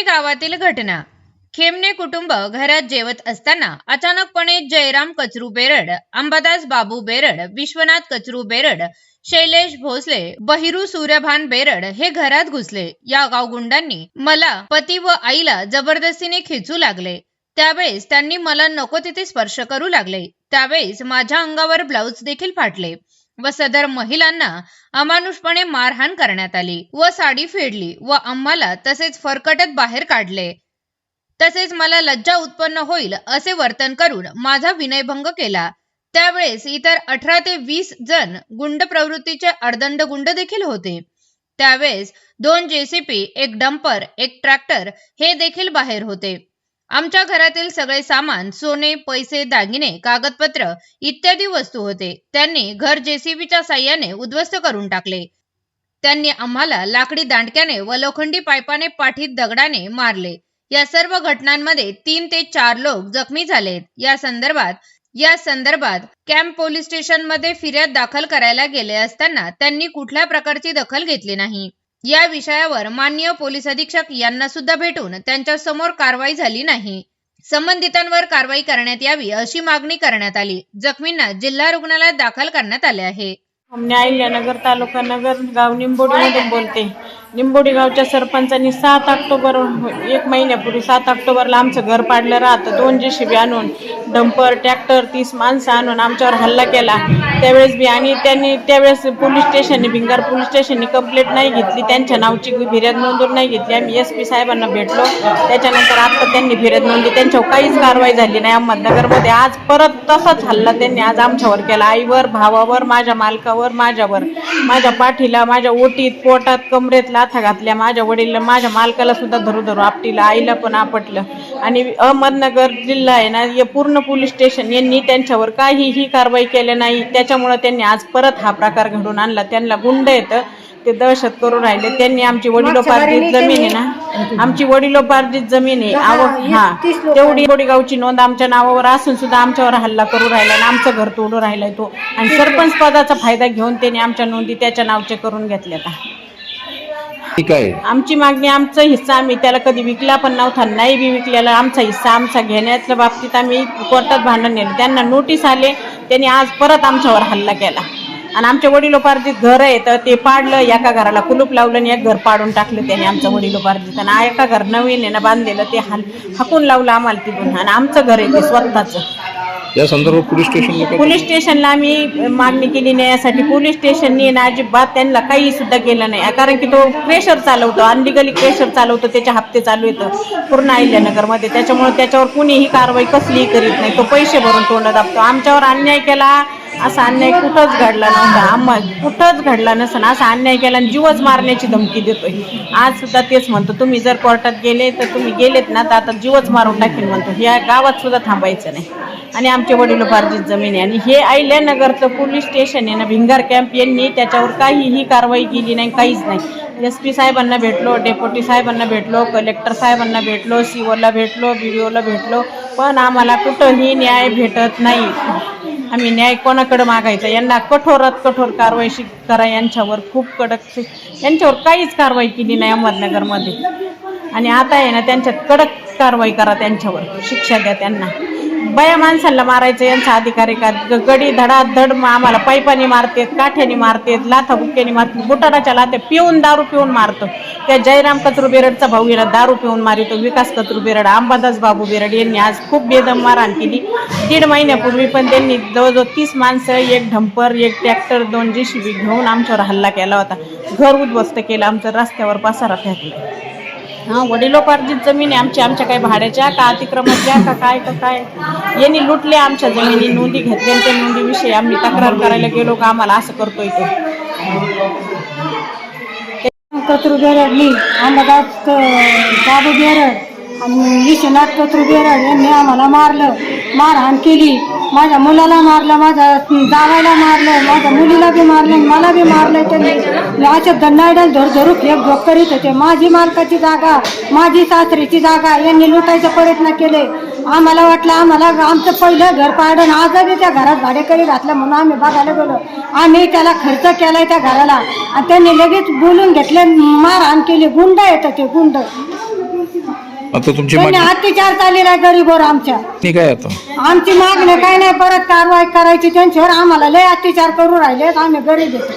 खेमणे गावातील घटना. खेमणे कुटुंब घरात जेवत असताना अचानकपणे जयराम कचरू बेरड अंबादास बाबू बेरड विश्वनाथ कचरू बेरड शैलेश भोसले बहिरू सूर्यभान बेरड हे घरात घुसले. या गावगुंडांनी मला पती व आईला जबरदस्तीने खेचू लागले. त्यावेळेस त्यांनी मला नको तिथे स्पर्श करू लागले. त्यावेळेस माझ्या अंगावर ब्लाऊज देखील फाटले. व सदर महिलांना अमानुषपणे मारहाण करण्यात आली व साडी फेडली व आम्हाला तसेच फरकटत बाहेर काढले. तसेच मला लज्जा उत्पन्न होईल असे वर्तन करून माझा विनयभंग केला. त्यावेळेस इतर अठरा ते वीस जण गुंड प्रवृत्तीचे अर्दंड गुंड देखील होते. त्यावेळेस दोन जेसीपी एक डंपर एक ट्रॅक्टर हे देखील बाहेर होते. आमच्या घरातील सगळे सामान सोने पैसे दागिने कागदपत्र इत्यादी वस्तू होते. त्यांनी घर जेसीबीच्या साह्याने उद्ध्वस्त करून टाकले. त्यांनी आम्हाला लाकडी दांडक्याने व लोखंडी पायपाने पाठीत दगडाने मारले. या सर्व घटनांमध्ये तीन ते चार लोक जखमी झालेत. या संदर्भात या संदर्भात कॅम्प पोलीस स्टेशनमध्ये फिर्याद दाखल करायला गेले असताना त्यांनी कुठल्या प्रकारची दखल घेतली नाही. या विषयावर मान्य पोलीस अधीक्षक यांना सुद्धा भेटून त्यांच्यासमोर कारवाई झाली नाही. संबंधितांवर कारवाई करण्यात यावी अशी मागणी करण्यात आली. जखमींना जिल्हा रुग्णालयात दाखल करण्यात आले आहे. नगर तालुका नगर गाव निंबोडीमधून बोलते. निंबोडी गावच्या सरपंचांनी सात ऑक्टोबर एक महिन्यापूर्वी सात ऑक्टोबरला आमचं घर पाडलं राहतं. दोन जे शिबी आणून डंपर ट्रॅक्टर तीस माणसं आणून आमच्यावर हल्ला केला. त्यावेळेस बी आणि त्यांनी त्यावेळेस पोलीस स्टेशनने भिंगार पोलीस स्टेशनने कंप्लेंट नाही घेतली. त्यांच्या नावची फिर्याद नोंदवून नाही घेतली. आम्ही एस पी साहेबांना भेटलो. त्याच्यानंतर आता त्यांनी फिर्याद नोंदली. त्यांच्यावर काहीच कारवाई झाली नाही. अहमदनगरमध्ये आज परत तसाच हल्ला त्यांनी आज आमच्यावर केला. आईवर भावावर माझ्या मालकावर माझ्यावर. माझ्या पाठीला माझ्या ओटीत पोटात कमरेत लाथा घातल्या. माझ्या वडील माझ्या मालकाला सुद्धा धरू धरू आपटीला आईला पण आपटलं. आणि अहमदनगर जिल्हा आहे ना हे पूर्ण पोलीस स्टेशन यांनी त्यांच्यावर काहीही कारवाई केली नाही. त्याच्यामुळं त्यांनी आज परत हा प्रकार घडून आणला. त्यांना गुंड येतं ते दहशत करून राहिले. त्यांनी आमची वडिलोपार्जित जमीन आहे ना आमची वडिलोपार्जित जमीन आहे. हा तेवढी गावची नोंद आमच्या नावावर असून सुद्धा आमच्यावर हल्ला करू राहिला आणि आमचं घर तोडून राहिलाय तो. आणि सरपंच पदाचा फायदा घेऊन त्यांनी आमच्या नोंदी त्याच्या नावचे करून घेतल्या ठीक आहे. आमची मागणी आमचा हिस्सा आम्ही त्याला कधी विकला पण नव्हता नाही बी विकलेला. आमचा हिस्सा आमचा घेण्याच्या बाबतीत आम्ही कोर्टात भांडण नेलं. त्यांना नोटीस आले त्यांनी आज परत आमच्यावर हल्ला केला. आणि आमच्या वडिलोपार्जित घर आहे तर ते पाडलं एका घराला कुलूप लावलं आणि एक घर पाडून टाकलं त्याने आमचं वडिलोपार्जित. आणि एका घर नवीन आहे ना बांधलेलं ते हल हाकून लावलं आम्हाला तिथून. आणि आमचं घर आहे ते स्वतःचं. या संदर्भात पोलीस स्टेशनला पोलीस स्टेशनला आम्ही मागणी केली न्यायासाठी पोलीस स्टेशननी ना अजिबात त्यांना काही सुद्धा केलं नाही. कारण की तो प्रेशर चालवतो. अनलिगली प्रेशर चालवतो. त्याचे हप्ते चालू येतं पूर्ण अहिल्यानगरमध्ये. त्याच्यामुळे त्याच्यावर कुणीही कारवाई कसलीही करीत नाही. तो पैसे भरून तोंड दाबतो. आमच्यावर अन्याय केला असा अन्याय कुठंच घडला नव्हता. आम्हा कुठंच घडला नसन असा अन्याय केला आणि जीवच मारण्याची धमकी देतोय. आज सुद्धा तेच म्हणतो तुम्ही जर कोर्टात गेले तर तुम्ही गेलेत ना तर आता जीवच मारून टाकेन म्हणतो. या गावात सुद्धा थांबायचं नाही. आणि आमचे वडिलोपार्जित जमीन आहे. आणि हे अहिल्यानगरचं पोलीस स्टेशन आहे ना भिंगार कॅम्प यांनी त्याच्यावर काहीही कारवाई केली नाही काहीच नाही. एस पी साहेबांना भेटलो डेप्युटी साहेबांना भेटलो कलेक्टर साहेबांना भेटलो सी ओला भेटलो बी डी ओला भेटलो पण आम्हाला कुठंही न्याय भेटत नाही. आम्ही न्याय कोणाकडे मागायचा? यांना कठोरात कठोर कारवाई शिक करा. यांच्यावर खूप कडक यांच्यावर काहीच कारवाई केली नाही अहमदनगरमध्ये. आणि आता आहे ना त्यांच्यात कडक कारवाई करा त्यांच्यावर. शिक्षा द्या त्यांना. बया माणसाला मारायचं यांचा अधिकार आहे का? ग- गडी धडाधड आम्हाला पैपाने मारतेत काठ्याने मारतेत लाथा बुक्क्याने मारतात बुटाराच्या लात्या पिऊन दारू पिऊन मारतो. त्या जयराम कचरू बेरडचा भाऊ याला दारू पिऊन मारितो विकास कचरू बेरड अंबादास बाबू बेरड यांनी आज खूप बेदम मारहाण केली. दीड महिन्यापूर्वी पण त्यांनी जवळजवळ तीस माणसं एक ढंपर एक ट्रॅक्टर दोन जी शिबी घेऊन आमच्यावर हल्ला केला होता. घर उद्ध्वस्त केलं आमचं रस्त्यावर पसारा फेकला. हा वडिलोपार्जित जमीन आहे आमची आमच्या काही भाड्याच्या का अतिक्रमणच्या का काय का काय. यांनी लुटले आमच्या जमिनी नोंदी घेतल्या आणि त्या नोंदीविषयी आम्ही तक्रार करायला गेलो का आम्हाला असं करतोय तो. कचरू बेरडली अंबादास बाबू बेरड आणि विश्वनाथ कचरू यांनी आम्हाला मारलं. मारहाण केली. माझ्या मुलाला मारलं माझ्या जावायला मारलं माझ्या मुलीला बी मारलं आणि मला बी मारलं. त्यांनी अशा दंडायडल धर धरू फेक झोप करीत होते. माझी मालकाची जागा माझी सासरीची जागा यांनी लुटायचा प्रयत्न केले. आम्हाला वाटलं आम्हाला आमचं पहिलं घर पाडून आजही त्या घरात भाडेकरी घातलं म्हणून आम्ही बघायला गेलो. आम्ही त्याला खर्च केलाय त्या घराला. आणि त्यांनी लगेच बोलून घेतले मारहाण केली. गुंड येतं ते गुंड. आता तुमची त्यांनी मागणी अत्याचार चाललेला आहे गरीबवर आमच्या. मागणी काय आता. आमची मागणी काही नाही परत कारवाई करायची त्यांच्यावर आम्हाला लय अत्याचार करू राहिले आम्ही गरीब येतो